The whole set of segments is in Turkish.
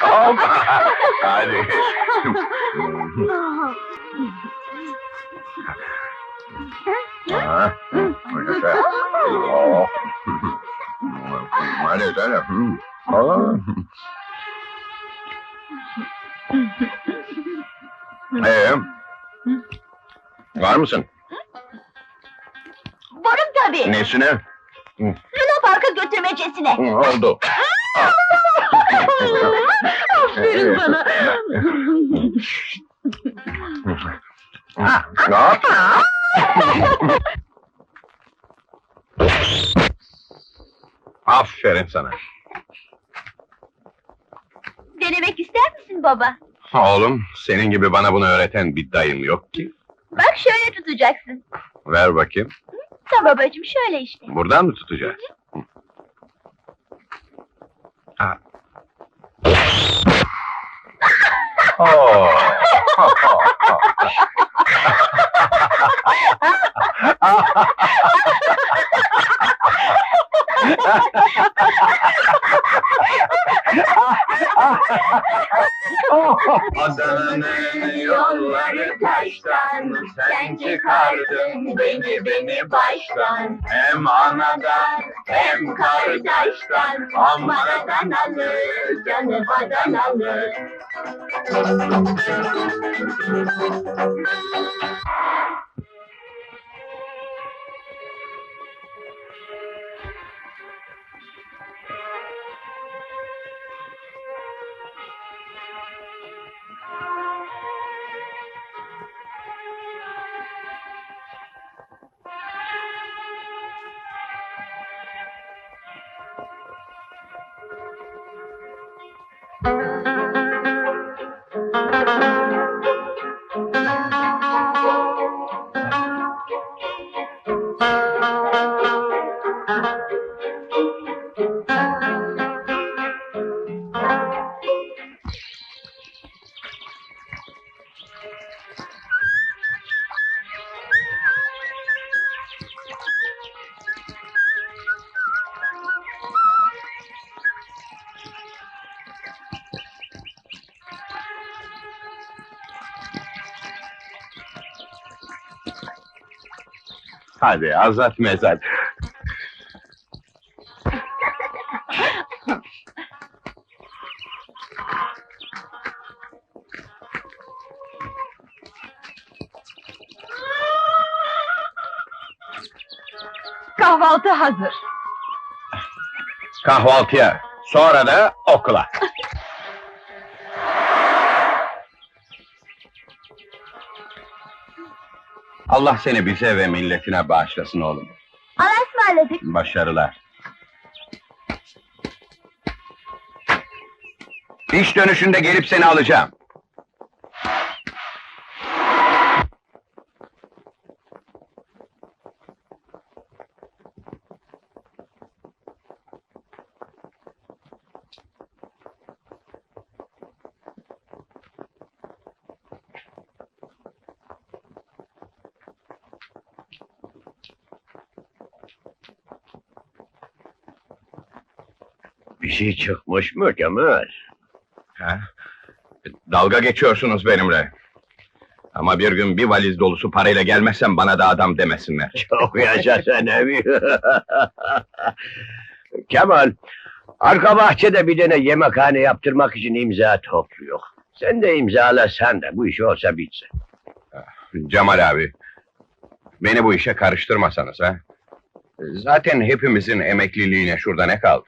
Hop. Hadi. Ha, güzel. Oh. Hadi. Hı. Aa. Ee, var mısın? Varım tabii. Nesine? Luna Park'a götürmecesine. Oldu. Aferin sana. Ne? Aferin sana. Denemek ister misin baba? Oğlum, senin gibi bana bunu öğreten bir dayım yok ki. Bak şöyle tutacaksın. Ver bakayım. Tamam babacığım şöyle işte. Buradan mı tutacağız? あ。ああ。Adana'nın yolları taştan, sen çıkardın beni beni baştan. Hem anadan hem kardeşten, aman Adanalı, canım Adanalı. Hadi azat mezat. Kahvaltı hazır. Kahvaltıya, sonra da okula. Allah seni bize ve milletine bağışlasın oğlum. Allah'a ısmarladık. Başarılar. İş dönüşünde gelip seni alacağım. Bir şey çıkmış mı Kemal? Ha? Dalga geçiyorsunuz benimle. Ama bir gün bir valiz dolusu parayla gelmezsem bana da adam demesinler. Çok yaşa sen evi. Kemal, arka bahçede bir tane yemekhane yaptırmak için imza topluyor. Sen de imzala sen de bu iş olsa bitsin. Cemal abi, beni bu işe karıştırmasanız ha. Zaten hepimizin emekliliğine şurada ne kaldı?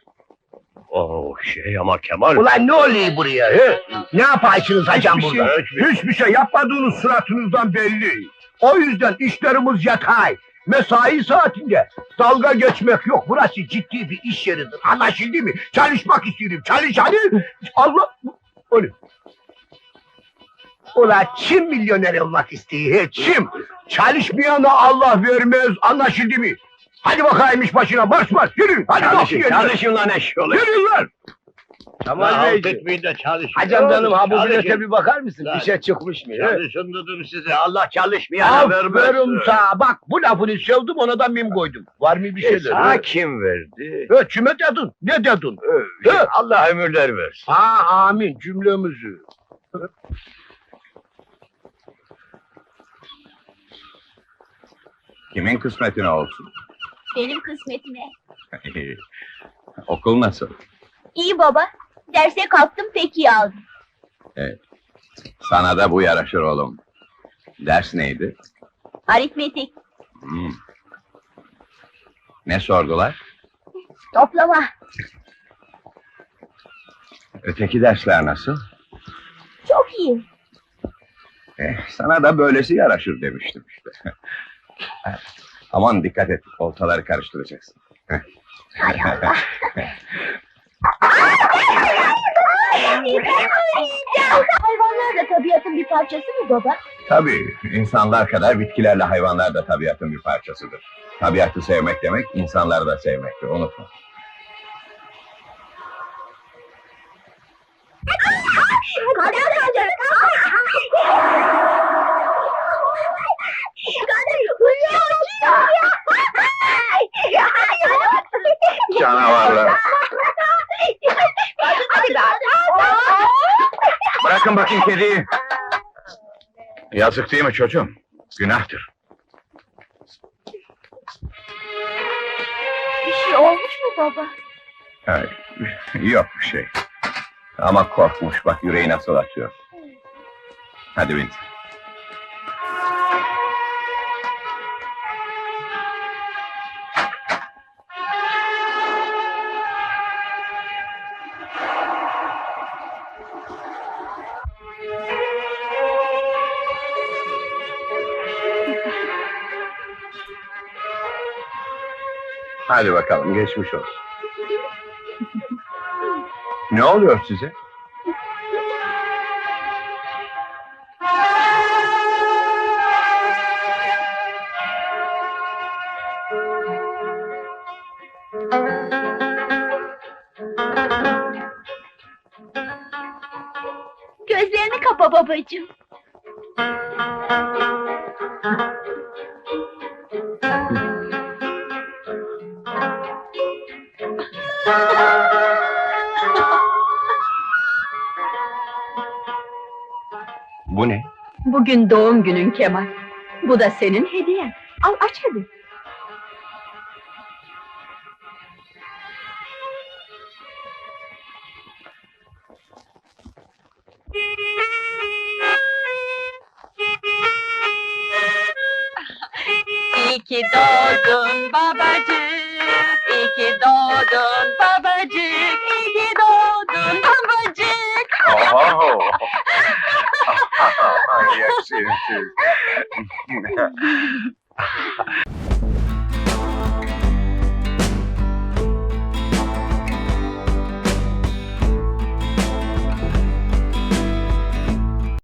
Oh şey ama Kemal... Ulan ne oluyor buraya? He? Ne yaparsınız hocam Hiçbir burada? şey, Hiçbir şey yapmadığınız suratınızdan belli. O yüzden işlerimiz yatay. Mesai saatinde dalga geçmek yok. Burası ciddi bir iş yeridir. Anlaşıldı mı? Çalışmak istiyorum. Çalış hadi. Allah... O ne? Ulan kim milyoner olmak istiyor? he? Kim? Çalışmayana Allah vermez. Anlaşıldı mı? Hadi bakayım iş başına. Marş marş. Yürü. Hadi Çalışın, bakayım. çalışın lan eşyolu. Yürü lan. Kemal Halt Beyciğim. etmeyin de çalışın. Hacım canım ha bu bilete bir bakar mısın? Lan. Bir şey çıkmış mı? he? Çalışın dedim size. Allah çalışmayana vermez. Aferin sana. Bak bu lafını sevdim ona da mim koydum. Var mı bir E, şeyler? sana he? kim verdi? He, kime dedin? Ne dedin? Ö, şey, Allah ömürler versin. Ha amin cümlemizi. Kimin kısmetine olsun? Benim kısmetime. Okul nasıl? İyi baba. Derse kalktım pek iyi aldım. Sana da bu yaraşır oğlum. Ders neydi? Aritmetik, Hmm. Ne sordular? toplama. Öteki dersler nasıl? Çok iyi. Eh, sana da böylesi yaraşır demiştim işte. Aman dikkat et, oltaları karıştıracaksın. Hay Allah. Hayvanlar da tabiatın bir parçası mı baba? Tabii, insanlar kadar bitkilerle hayvanlar da tabiatın bir parçasıdır. Tabiatı sevmek demek, insanları da sevmektir, unutma. Canavarlar. Bırakın bakayım kediyi. Yazık değil mi çocuğum? Günahtır. Bir şey olmuş mu baba? Hayır, yok bir şey. Ama korkmuş, bak yüreği nasıl atıyor. Hadi bin. Hadi bakalım, geçmiş olsun. Ne oluyor size? Gözlerini kapa babacığım. Bu ne? Bugün doğum günün Kemal. Bu da senin hediyen. Al aç hadi. İyi ki doğdun babacık, iyi ki doğdun babacık, iyi ki doğdun babacık. Oho! 哈哈哈也是也是。也是